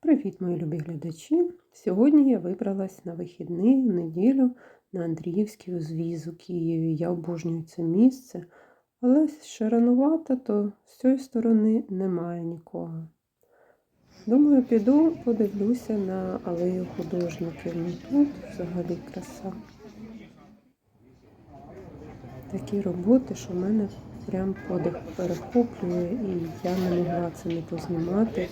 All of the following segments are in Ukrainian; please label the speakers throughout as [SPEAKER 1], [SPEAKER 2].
[SPEAKER 1] Привіт, мої любі глядачі! Сьогодні я вибралась на вихідний в неділю на Андріївський узвіз у Києві. Я обожнюю це місце, але ще ранувато, то з цієї сторони немає нікого. Думаю, піду подивлюся на алею художників. Ну, Тут взагалі краса. Такі роботи, що в мене прям подих перехоплює, і я не могла це не познімати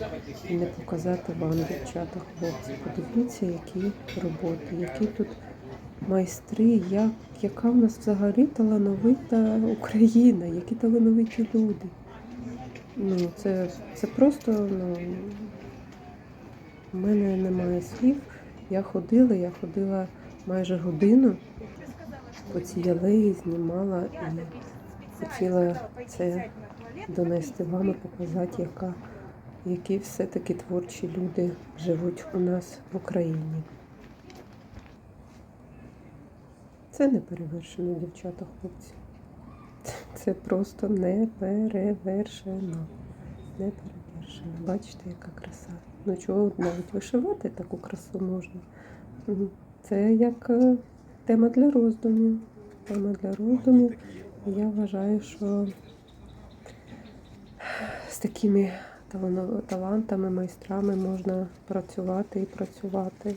[SPEAKER 1] і не показати вам, дівчата, хлопці. Подивіться, які роботи, які тут майстри, як, яка в нас взагалі талановита Україна, які талановиті люди. Ну, це, це просто, ну, в мене немає слів. Я ходила, я ходила майже годину по цій алеї, знімала і хотіла це донести вам і показати, яка, які все-таки творчі люди живуть у нас в Україні. Це не перевершено, дівчата, хлопці. Це просто не перевершено. Не перевершено. Бачите, яка краса. Ну чого навіть вишивати таку красу можна. Це як е, тема для роздумів. Тема для роздумів. Я вважаю, що з такими талантами, майстрами можна працювати і працювати.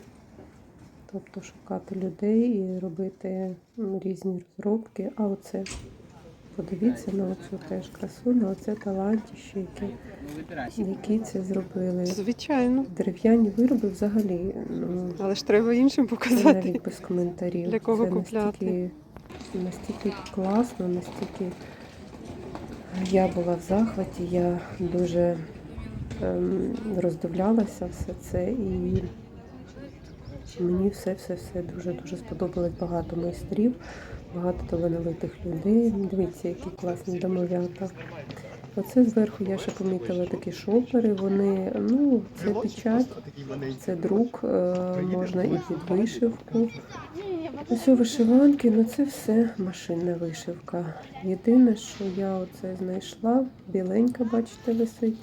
[SPEAKER 1] Тобто шукати людей і робити різні розробки. А оце, подивіться на оцю теж красу, на оце талантіще, які, які це зробили.
[SPEAKER 2] Звичайно.
[SPEAKER 1] Дерев'яні вироби взагалі, ну,
[SPEAKER 2] Але ж треба іншим показати.
[SPEAKER 1] навіть без коментарів.
[SPEAKER 2] Для кого
[SPEAKER 1] це
[SPEAKER 2] купляти?
[SPEAKER 1] Настільки, класно, настільки я була в захваті, я дуже ем, роздивлялася все це і мені все-все-все дуже-дуже сподобалось багато майстрів, багато талановитих людей. Дивіться, які класні домовята. Оце зверху я ще помітила такі шопери. Вони, ну, це печать, це друк, е, можна і під вишивку. Ось вишиванки, ну це все машинна вишивка. Єдине, що я оце знайшла, біленька, бачите, висить.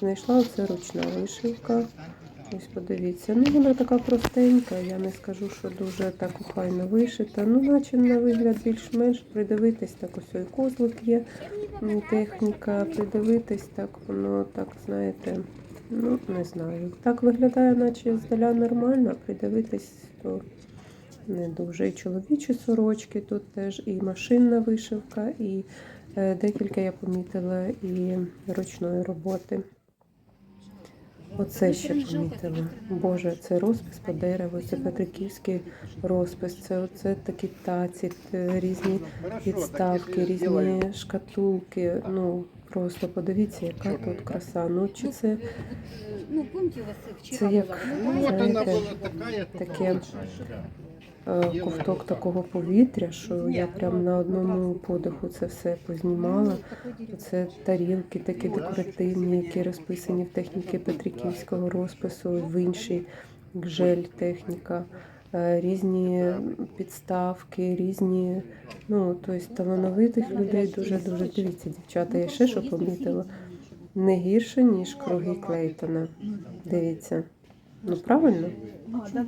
[SPEAKER 1] Знайшла оце ручна вишивка. Ось подивіться. Ну вона така простенька, я не скажу, що дуже так файно вишита. Ну, наче на вигляд більш-менш придивитись, так ось і козлик є техніка, придивитись, так воно так, знаєте, ну не знаю. Так виглядає, наче здаля нормально, придивитись, то не дуже. І чоловічі сорочки тут теж, і машинна вишивка, і е, декілька я помітила і ручної роботи. Оце ще помітила. Боже, це розпис по дереву, це петриківський розпис, це оце такі таці, різні підставки, різні шкатулки. Ну просто подивіться, яка тут краса. Ну чи це
[SPEAKER 3] Ну, помните, у вас
[SPEAKER 1] Це як?
[SPEAKER 4] Ну,
[SPEAKER 1] знаєте, таке е, ковток такого повітря, що я прям на одному подиху це все познімала. Це тарілки такі декоративні, які розписані в техніці Петриківського розпису, в іншій гжель техніка, е, різні підставки, різні, ну, тобто талановитих людей дуже-дуже. Дивіться, дівчата, я ще що помітила. Не гірше, ніж круги Клейтона. Дивіться. Ну правильно?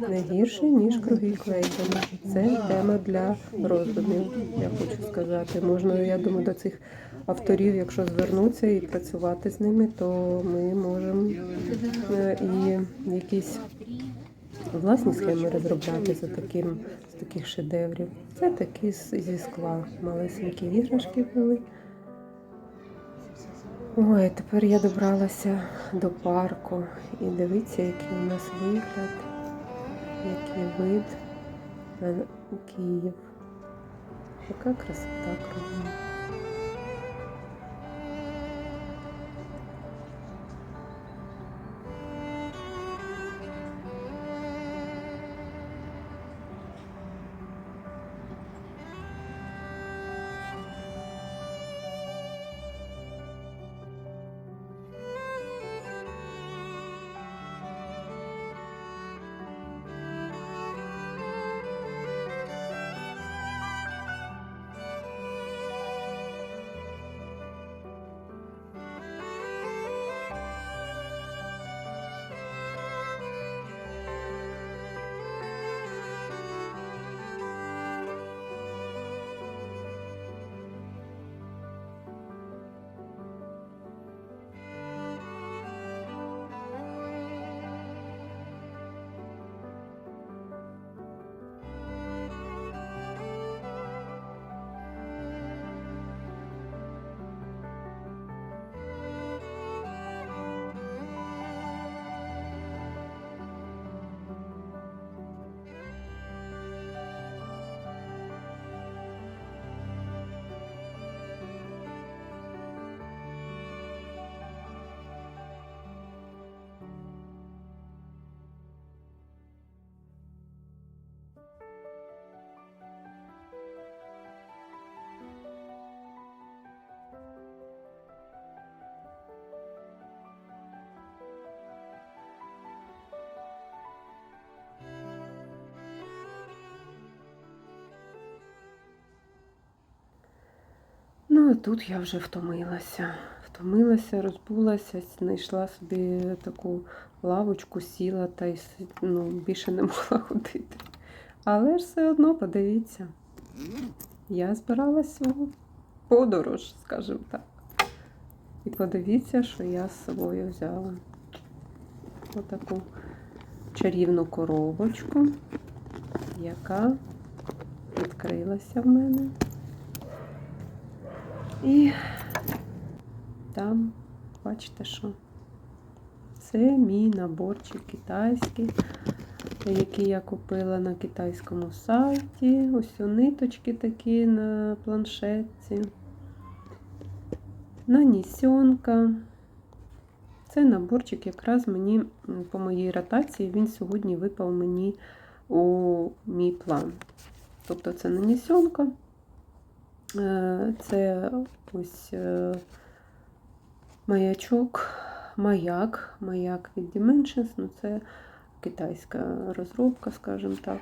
[SPEAKER 1] Не гірше, ніж круги Клейтона. Це тема для роздумів, я хочу сказати. Можна, я думаю, до цих авторів, якщо звернутися і працювати з ними, то ми можемо е, і якісь власні схеми розробляти за таким, з таких шедеврів. Це такі зі скла. Малесенькі іграшки були. Ой, тепер я добралася до парку. І дивіться, який у нас вигляд, який вид на Київ. Яка красота кругом. Ну, тут я вже втомилася. Втомилася, розбулася, знайшла собі таку лавочку, сіла та й ну, більше не могла ходити. Але ж все одно, подивіться, я збиралася в подорож, скажімо так. І подивіться, що я з собою взяла. Отаку чарівну коробочку, яка відкрилася в мене. І там, бачите, що це мій наборчик китайський, який я купила на китайському сайті. Ось у ниточки такі на планшетці. Нанісьонка. Це наборчик якраз мені по моїй ротації, він сьогодні випав мені у мій план. Тобто це нанісьонка. Е, Це ось е, маячок, маяк, маяк від Dimensions, ну це китайська розробка, скажімо так.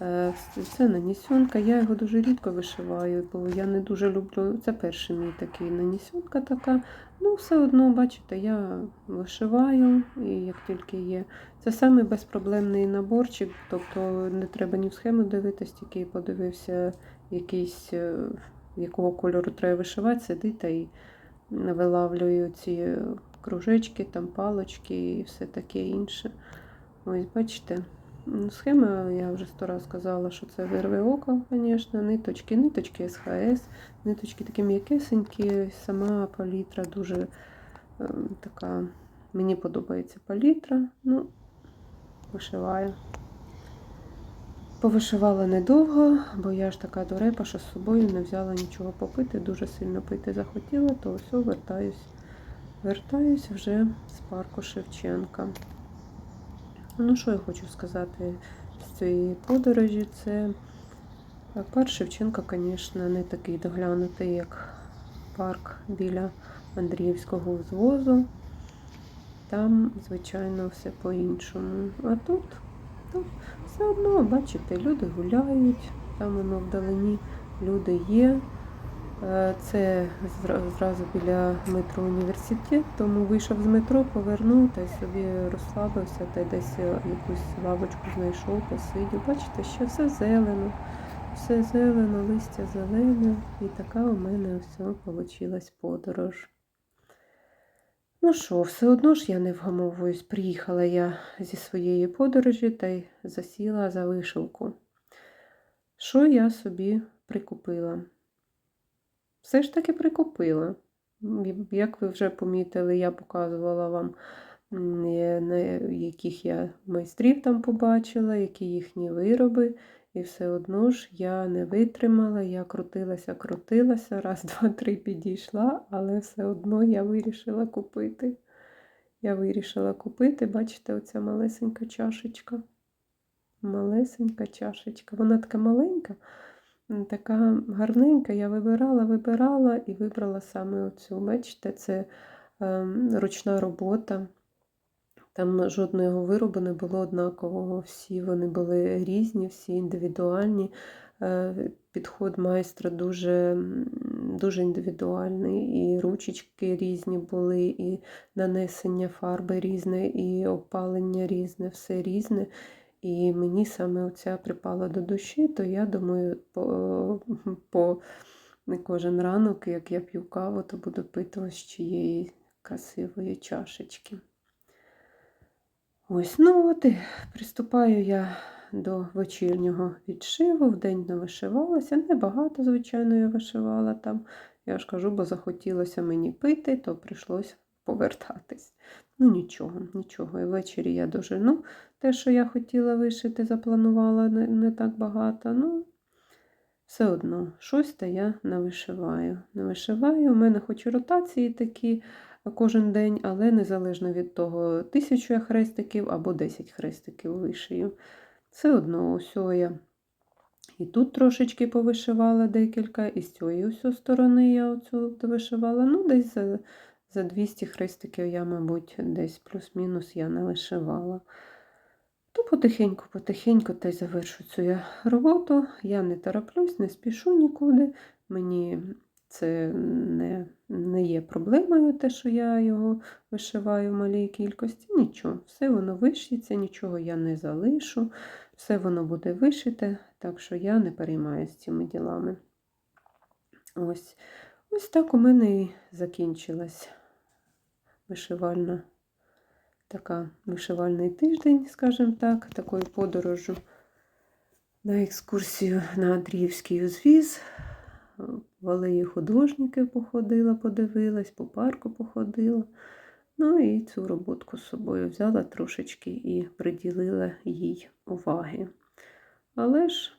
[SPEAKER 1] Е, Це нанісьонка. Я його дуже рідко вишиваю, бо я не дуже люблю. Це перший мій такий нанісьонка така. Ну, все одно, бачите, я вишиваю, і як тільки є. Це самий безпроблемний наборчик, тобто не треба ні в схему дивитись, тільки подивився якийсь, е, якого кольору треба вишивати, сидить та й вилавлюю ці кружечки, там палочки і все таке інше. Ось, бачите. Ну, Схема, я вже сто раз казала, що це вирве око, звісно, ниточки, ниточки СХС, ниточки такі м'якесенькі, сама палітра дуже е, така, мені подобається палітра. Ну, вишиваю. Повишивала недовго, бо я ж така дурепа, що з собою не взяла нічого попити, дуже сильно пити захотіла, то все, вертаюсь. Вертаюсь вже з парку Шевченка. Ну, що я хочу сказати з цієї подорожі, це е, парк Шевченка, звісно, не такий доглянутий, як парк біля Андріївського узвозу. Там, звичайно, все по-іншому. А тут, тут все одно, бачите, люди гуляють, там воно вдалині люди є. Е, Це зра- зразу біля метро університет, тому вийшов з метро, повернув та й собі розслабився, та й десь е, якусь лавочку знайшов, посидів. Бачите, ще все зелено, все зелено, листя зелене. І така у мене все вийшла подорож. Ну що, все одно ж я не вгамовуюсь. Приїхала я зі своєї подорожі та й засіла за вишивку. Що я собі прикупила? Все ж таки прикупила. Як ви вже помітили, я показувала вам, е, яких я майстрів там побачила, які їхні вироби. І все одно ж я не витримала, я крутилася, крутилася, раз, два, три підійшла, але все одно я вирішила купити. Я вирішила купити, бачите, оця малесенька чашечка. Малесенька чашечка. Вона така маленька, така гарненька. Я вибирала, вибирала і вибрала саме оцю. Бачите, це ем, ручна робота. Там жодного виробу не було однакового. Всі вони були різні, всі індивідуальні. Е, Підход майстра дуже, дуже індивідуальний. І ручечки різні були, і нанесення фарби різне, і опалення різне, все різне. І мені саме оця припала до душі, то я думаю, по, по кожен ранок, як я п'ю каву, то буду пити ось чиєї красивої чашечки. Ось, ну от і приступаю я до вечірнього відшиву. Вдень не вишивалася. Небагато, звичайно, я вишивала там. Я ж кажу, бо захотілося мені пити, то прийшлося повертатись. Ну, нічого, нічого. І ввечері я дожену. Те, що я хотіла вишити, запланувала не, не так багато. Ну, все одно, щось то я не вишиваю. Не вишиваю. У мене хоч і ротації такі кожен день, але незалежно від того, тисячу я хрестиків або 10 хрестиків вишию. Все одно, ось я і тут трошечки повишивала декілька, і з цієї ось сторони я оцю вишивала. Ну, десь за, за 200 хрестиків я, мабуть, десь плюс-мінус я не вишивала. То потихеньку, потихеньку та й завершу цю я роботу. Я не тороплюсь, не спішу нікуди. Мені це не, не є проблемою, те, що я його вишиваю в малій кількості. Нічого, все воно вишиться, нічого я не залишу, все воно буде вишите, так що я не переймаюся цими ділами. Ось, ось так у мене і закінчилась вишивальна така вишивальний тиждень, скажімо так, такою подорожю на екскурсію на Андріївський узвіз. В алеї художників походила, подивилась, по парку походила. Ну і цю роботку з собою взяла трошечки і приділила їй уваги. Але ж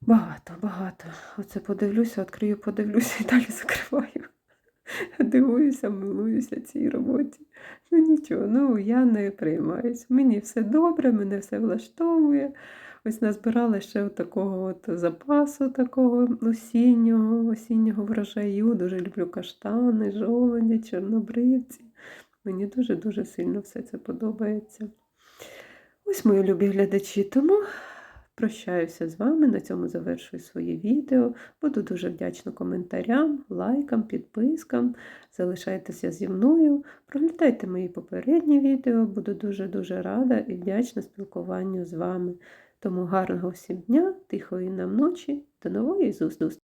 [SPEAKER 1] багато, багато. Оце подивлюся, відкрию, подивлюся і далі закриваю. Дивуюся, милуюся цій роботі. Ну нічого, ну я не приймаюсь. Мені все добре, мене все влаштовує. Ось назбирала ще такого от запасу, такого осіннього, осіннього врожаю. Дуже люблю каштани, жолоді, чорнобривці. Мені дуже-дуже сильно все це подобається. Ось мої любі глядачі, тому прощаюся з вами. На цьому завершую своє відео. Буду дуже вдячна коментарям, лайкам, підпискам. Залишайтеся зі мною. Проглядайте мої попередні відео. Буду дуже-дуже рада і вдячна спілкуванню з вами. Тому гарного всім дня, тихої нам ночі, до нової зустрічі!